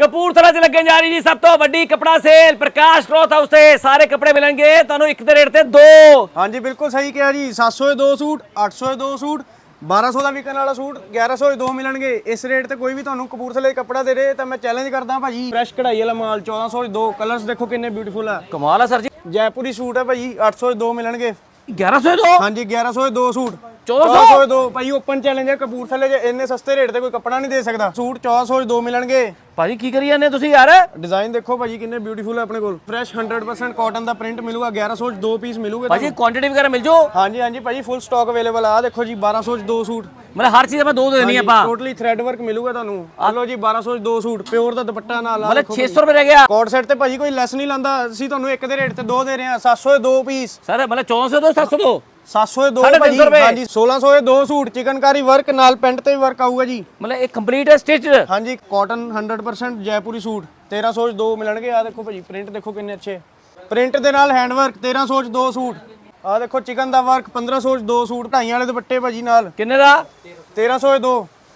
ਕਪੂਰਥਲਾ 'ਚ ਲੱਗਣ ਜਾ ਰਹੀ ਜੀ ਸਭ ਤੋਂ ਵੱਡੀ ਕਪੜਾ ਸੇਲ ਪ੍ਰਕਾਸ਼ ਕਲੋਥ ਹਾਊਸ ਤੇ ਸਾਰੇ ਕੱਪੜੇ ਮਿਲਣਗੇ। ਤੁਹਾਨੂੰ ਇੱਕ ਦੇ ਰੇਟ ਤੇ ਦੋ। ਹਾਂਜੀ ਬਿਲਕੁਲ ਸਹੀ ਕਿਹਾ ਜੀ। 700 ਦੇ ਦੋ ਸੂਟ 800 ਦੇ ਦੋ ਸੂਟ 1200 ਦਾ ਵਿਕਣ ਵਾਲਾ ਸੂਟ 1100 ਦੇ ਦੋ ਮਿਲਣਗੇ। ਇਸ ਰੇਟ ਤੇ ਕੋਈ ਵੀ ਤੁਹਾਨੂੰ ਕਪੂਰਥਲੇ ਕੱਪੜਾ ਦੇ ਰਹੇ ਤਾਂ ਮੈਂ ਚੈਲੰਜ ਕਰਦਾ ਭਾਜੀ। ਫਰੈਸ਼ ਕਢਾਈ ਵਾਲਾ ਮਾਲ 1400 ਦੇ ਦੋ। ਕਲਰਸ ਦੇਖੋ ਕਿੰਨੇ ਬਿਊਟੀਫੁਲ ਆ। ਕਮਾਲ ਆ ਸਰ ਜੀ। ਜੈਪੁਰੀ ਸੂਟ ਹੈ ਭਾਜੀ 800 ਦੇ ਦੋ ਮਿਲਣਗੇ। 1100 ਦੋ ਹਾਂਜੀ 1100 ਦੇ ਦੋ ਸੂਟ। 1400 ਦੇ। ਭਾਈ ਓਪਨ ਚੈਲੰਜ ਹੈ ਕਪੂਰਥਲੇ 'ਚ ਇੰਨੇ ਸਸਤੇ ਰੇਟ ਤੇ ਕੋਈ ਕੱਪੜਾ ਨਹੀਂ ਦੇ ਸਕਦਾ। ਸੂਟ 1400 ਦੇ ਮਿਲਣਗੇ। ਭਾਜੀ ਕੀ ਕਰੀ ਜਾਂਦੇ ਤੁਸੀਂ ਯਾਰ? ਡਿਜ਼ਾਈਨ ਦੇਖੋ ਭਾਜੀ ਕਿੰਨੇ ਬਿਊਟੀਫੁਲ ਹੈ ਆਪਣੇ ਕੋਲ। ਫਰੈਸ਼ 100% ਕਾਟਨ ਦਾ ਪ੍ਰਿੰਟ ਮਿਲੂਗਾ 1100 ਚ ਦੋ ਪੀਸ ਮਿਲੂਗੇ ਭਾਜੀ ਕੁਆਂਟੀਟੀ ਵਗੈਰਾ ਮਿਲ ਜੋ ਹਾਂਜੀ ਹਾਂਜੀ ਭਾਜੀ ਫੁੱਲ ਸਟਾਕ ਅਵੇਲੇਬਲ ਆ। ਦੇਖੋ ਜੀ 1200 ਚ ਦੋ ਸੂਟ। ਮਤਲਬ ਹਰ ਚੀਜ਼ ਆਪਾਂ ਦੋ ਦੇ ਦੇਣੀ ਆਪਾਂ। ਟੋਟਲੀ ਥ੍ਰੈਡ ਵਰਕ ਮਿਲੂਗਾ ਤੁਹਾਨੂੰ। ਆ ਲਓ ਜੀ 1200 ਚ ਦੋ ਸੂਟ ਪਿਓਰ ਦਾ ਦੁਪੱਟਾ ਨਾਲ ਆ ਮਤਲਬ 600 ਰੁਪਏ ਰਹਿ ਗਿਆ। ਕੋਟ ਸੈਟ ਤੇ ਭਾਜੀ ਕੋਈ ਲੈਸ ਨਹੀਂ ਲਾਂਦਾ। ਅਸੀਂ ਤੁਹਾਨੂੰ ਇੱਕ ਦੇ ਰੇਟ ਤੇ ਦੋ ਦੇ ਰਹੇ ਹਾਂ 700 ਦੇ ਦੋ ਪੀਸ ਸਰ ਮਤਲਬ 1400 ਦੋ 700 ਦੋ? 700 ਦੇ ਦੋ ਸਾਢੇ ਤਿੰਨ ਭਾਜੀ ਸੌ ਰੁਪਏ। ਹਾਂਜੀ 1600 ਦੇ ਦੋ ਸੂਟ ਚਿਕਨਕਾਰੀ ਵਰਕ ਨਾਲ ਪੈਂਟ ਤੇ ਵੀ ਵਰਕ ਆਊਗਾ ਜੀ। ਮਤਲਬ ਇਹ ਕੰਪਲੀਟ ਸਟਿਚ ਹਾਂਜੀ ਕਾਟਨ 100% ਜੈਪੁਰੀ ਸੂਟ 1300 ਚ ਦੋ ਮਿਲਣਗੇ। ਆ ਦੇਖੋ ਭਾਜੀ ਪ੍ਰਿੰਟ ਦੇਖੋ ਕਿੰਨੇ ਅੱਛੇ। ਪ੍ਰਿੰਟ ਦੇ ਨਾਲ ਹੈਂਡ ਵਰਕ 1300 ਚ ਦੋ ਸੂਟ। ਆ ਦੇਖੋ ਚਿਕਨ ਦਾ ਵਰਕ 1500 ਚ ਦੋ ਸੂਟ ਢਾਈਆਂ ਵਾਲੇ ਦੁਪੱਟੇ ਭਾਜੀ ਨਾਲ। ਕਿੰਨੇ ਦਾ? 1300 ਚ ਦੋ।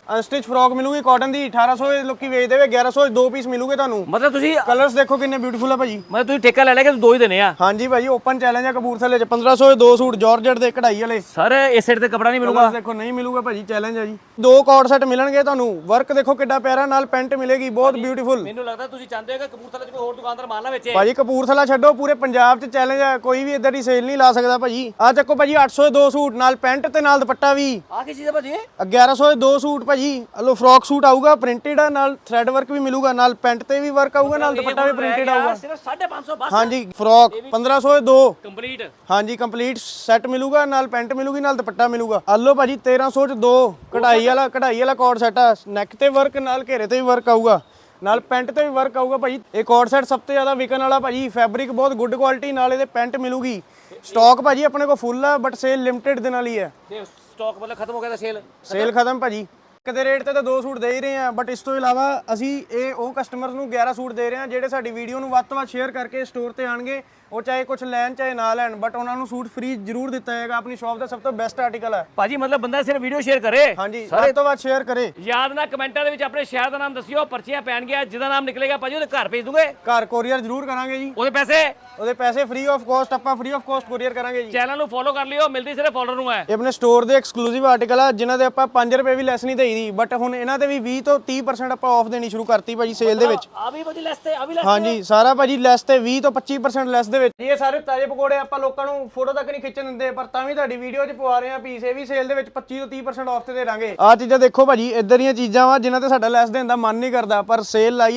ਅਨਸਟਿਚ ਫਰੋਕ ਮਿਲੂਗੀ ਕਾਟਨ ਦੀ 1800 ਦੇ ਲੋਕੀ ਵੇਚਦੇ ਵੇ 1100 ਚ ਦੋ ਪੀਸ ਮਿਲੂਗੇ ਤੁਹਾਨੂੰ। ਮਤਲਬ ਤੁਸੀਂ ਕਲਰਸ ਦੇਖੋ ਕਿੰਨੇ ਬਿਊਟੀਫੁਲ ਆ ਭਾਜੀ। ਮਤਲਬ ਤੁਸੀਂ ਠੇਕਾ ਲੈ ਲੈ ਕੇ ਦੋ ਹੀ ਦੇਣੇ ਆ। ਹਾਂਜੀ ਭਾਜੀ ਓਪਨ ਚੈਲੰਜ ਆ ਕਪੂਰਥਲੇ ਚ 1500 ਦੇ ਦੋ ਸੂਟ ਜਾਰਜਟ ਦੇ ਕਢਾਈ ਵਾਲੇ। ਸਰ ਇਸ ਸਾਈਡ ਤੇ ਕਪੜਾ ਨਹੀਂ ਮਿਲੂਗਾ। ਦੇਖੋ ਨਹੀਂ ਮਿਲੂਗਾ ਭਾਜੀ ਚੈਲੰਜ ਆ ਜੀ। ਦੋ ਕੋਟ ਸੈਟ ਮਿਲਣਗੇ ਤੁਹਾਨੂੰ। ਵਰਕ ਦੇਖੋ ਕਿੱਡਾ ਪਿਆਰਾ ਨਾਲ ਪੈਂਟ ਮਿਲੇਗੀ ਬਹੁਤ ਬਿਊਟੀਫੁਲ ਮੈਨੂੰ ਲੱਗਦਾ ਤੁਸੀਂ ਚਾਹੁੰਦੇ ਹੋ ਕਿ ਕਪੂਰਥਲਾ 'ਚ ਕੋਈ ਹੋਰ ਦੁਕਾਨਦਾਰ ਮਾਲ ਨਾ ਵੇਚੇ। ਭਾਜੀ ਕਪੂਰਥਲਾ ਛੱਡੋ ਪੂਰੇ ਪੰਜਾਬ 'ਚ ਚੈਲੰਜ ਆ। ਕੋਈ ਵੀ ਇਦਾਂ ਦੀ ਸੇਲ ਨਹੀਂ ਲਾ ਸਕਦਾ ਭਾਜੀ। ਆ ਚੱਕੋ ਭਾਜੀ 800 ਦੇ ਦੋ ਸੂਟ ਨਾਲ ਪੈਂਟ ਤੇ ਨਾਲ ਦੁਪੱਟਾ ਵੀ। ਆ ਕੀ ਚੀਜ਼ ਹੈ ਭਾਜੀ? 1100 ਦੇ ਦੋ ਸੂਟ ਭਾਜੀ ਹਲੋ ਫਰੋਕ ਸੂਟ ਆਊਗਾ ਪ੍ਰਿੰਟਡ ਆ ਨਾਲ ਥ੍ਰੈਡ ਵਰਕ ਵੀ ਮਿਲੂਗਾ ਨਾਲ ਪੈਂਟ ਤੇ ਵੀ ਵਰਕ ਆਊਗਾ ਨਾਲ ਦੁਪੱਟਾ ਵੀ ਪ੍ਰਿੰਟਡ ਆਊਗਾ। ਸਿਰਫ 550 ਬਸ। ਹਾਂਜੀ ਫਰੋਕ 1500 ਦੇ ਦੋ। ਕੰਪਲੀਟ ਹਾਂਜੀ ਕੰਪਲੀਟ ਸੈੱਟ ਮਿਲੂਗਾ ਨਾਲ ਪੈਂਟ ਮਿਲੂਗੀ ਨਾਲ ਦੁਪੱਟਾ ਮਿਲੂਗਾ। ਹਲੋ ਭਾਜੀ 1300 ਚ ਦੋ। ਕਢਾਈ ਵਾਲਾ ਕਢਾਈ ਵਾਲਾ ਕੋਟ ਸੈੱਟ ਆ ਨੈਕ ਤੇ ਵਰਕ ਨਾਲ ਘੇਰੇ ਤੇ ਵੀ ਵਰਕ ਆਊਗਾ। ਨਾਲ ਪੈਂਟ ਤੇ ਵੀ ਵਰਕ ਆਊਗਾ ਭਾਜੀ। ਇਹ ਕੋਟ ਸੈੱਟ ਸਭ ਤੋਂ ਜ਼ਿਆਦਾ ਵਿਕਣ ਵਾਲਾ ਭਾਜੀ ਫੈਬਰਿਕ ਬਹੁਤ ਗੁੱਡ ਕੁਆਲਿਟੀ ਨਾਲ ਇਹਦੇ ਪੈਂਟ ਮਿਲੂਗੀ। ਸਟਾਕ ਭਾਜੀ ਆਪਣੇ ਕੋਲ ਫੁੱਲ ਆ ਬਟ ਸੇਲ ਲਿਮਟਿਡ ਦੇ ਨਾਲ ਹੀ ਹੈ। ਸਟਾਕ ਮਤਲਬ ਖਤਮ ਹੋ ਗਿਆ ਤਾਂ ਸੇਲ ਸੇਲ ਖਤਮ ਭਾਜੀ। ਕਦੇ ਰੇਟ ਤੇ ਤਾਂ ਦੋ ਸੂਟ ਦੇ ਹੀ ਰਹੇ ਆ ਬਟ ਇਸ ਤੋਂ ਇਲਾਵਾ ਅਸੀਂ ਇਹ ਉਹ ਕਸਟਮਰਸ ਨੂੰ 11 ਸੂਟ ਦੇ ਰਹੇ ਹਾਂ ਜਿਹੜੇ ਸਾਡੀ ਵੀਡੀਓ ਨੂੰ ਵੱਧ ਤੋਂ ਵੱਧ ਸ਼ੇਅਰ ਕਰਕੇ ਸਟੋਰ ਤੇ ਆਣਗੇ। ਉਹ ਚਾਹੇ ਕੁਝ ਲੈਣ ਚਾਹੇ ਨਾ ਲੈਣ ਬਟ ਉਹਨਾਂ ਨੂੰ ਸੂਟ ਫ੍ਰੀ ਜ਼ਰੂਰ ਦਿੱਤਾ ਜਾਏਗਾ। ਆਪਣੀ ਸ਼ਾਪ ਦਾ ਸਭ ਤੋਂ ਬੈਸਟ ਆਰਟੀਕਲ ਹੈ। ਭਾਜੀ ਮਤਲਬ ਬੰਦਾ ਸਿਰਫ ਵੀਡੀਓ ਸ਼ੇਅਰ ਕਰੇ? ਹਾਂਜੀ ਵੱਧ ਤੋਂ ਵੱਧ ਸ਼ੇਅਰ ਕਰੇ। ਯਾਦ ਨਾ ਕਮੈਂਟਾਂ ਦੇ ਵਿੱਚ ਆਪਣੇ ਸ਼ਹਿਰ ਦਾ ਨਾਮ ਦੱਸਿਓ ਪਰਚੀਆਂ ਪੈਣਗੀਆਂ ਜਿਹਦਾ ਨਾਮ ਨਿਕਲੇਗਾ ਭਾਜੀ ਉਹਦੇ ਘਰ ਭੇਜ ਦੂੰਗੇ। ਘਰ ਕੋਰੀਅਰ ਜ਼ਰੂਰ ਕਰਾਂਗੇ ਜੀ। ਉਹਦੇ ਪੈਸੇ? ਉਹਦੇ ਪੈਸੇ ਫ੍ਰੀ ਆਫ ਕਾਸਟ ਆਪਾਂ ਫ੍ਰੀ ਆਫ ਕਾਸਟ ਕੋਰੀਅਰ ਕਰਾਂਗੇ ਜੀ। ਚੈਨਲ ਨੂੰ ਫੋਲੋ ਕਰ ਲਿਓ ਮਿਲਦੀ ਸਿਰਫ ਫੋਲੋਅਰ ਨੂੰ ਹੈ। ਇਹ ਆਪਣੇ ਸਟੋਰ ਦੇ ਐਕਸਕਲੂਸਿਵ ਆਰਟੀਕਲ ਆ ਜਿਨ੍ਹਾਂ ਦੇ ਆਪਾਂ 5 ਰੁਪਏ ਵੀ ਲੈਸ ਨਹੀਂ ਦੇਈਦੀ ਬਟ ਹੁਣ ਇਹਨਾਂ ਤੇ ਵੀ 20 ਤੋਂ 30% ਆਪਾਂ ਆਫ ਦੇਣੀ ਸ਼ੁਰੂ ਕਰਤੀ ਭਾਜੀ ਸੇਲ ਦੇ ਵਿੱਚ। ਆ ਵੀ ਭਾਜੀ ਲੈਸ ਤੇ ਆ ਵੀ ਲੈਸ ਹਾਂਜੀ ਸਾਰਾ ਭਾਜੀ ਲੈਸ ਤੇ 20 ਤੋਂ 25% ਲੈਸ ਦੇ ਵਿੱਚ। ਇਹ ਸਾਰੇ ਤਾਜ਼ੇ ਪਕੌੜੇ ਆਪਾਂ ਲੋਕਾਂ ਨੂੰ ਫੋਟੋ ਤੱਕ ਨਹੀਂ ਖਿੱਚਣ ਦਿੰਦੇ ਪਰ ਤਾਂ ਵੀ ਤੁਹਾਡੀ ਵੀਡੀਓ 'ਚ ਪਵਾ ਰਹੇ ਆ ਪੀਸ ਇਹ ਵੀ ਸੇਲ ਦੇ ਵਿੱਚ 25 ਤੋਂ 30% ਆਫ ਤੇ ਦੇ ਦਾਂਗੇ। ਆਹ ਚੀਜ਼ਾਂ ਦੇਖੋ ਭਾਜੀ ਇਦਾਂ ਦੀਆਂ ਚੀਜ਼ਾਂ ਵਾ ਜਿਨ੍ਹਾਂ ਤੇ ਸਾਡਾ ਲੈਸ ਦੇਣ ਦਾ ਮਨ ਨਹੀਂ ਕਰਦਾ ਪਰ ਸੇਲ ਲਾਈ ਆ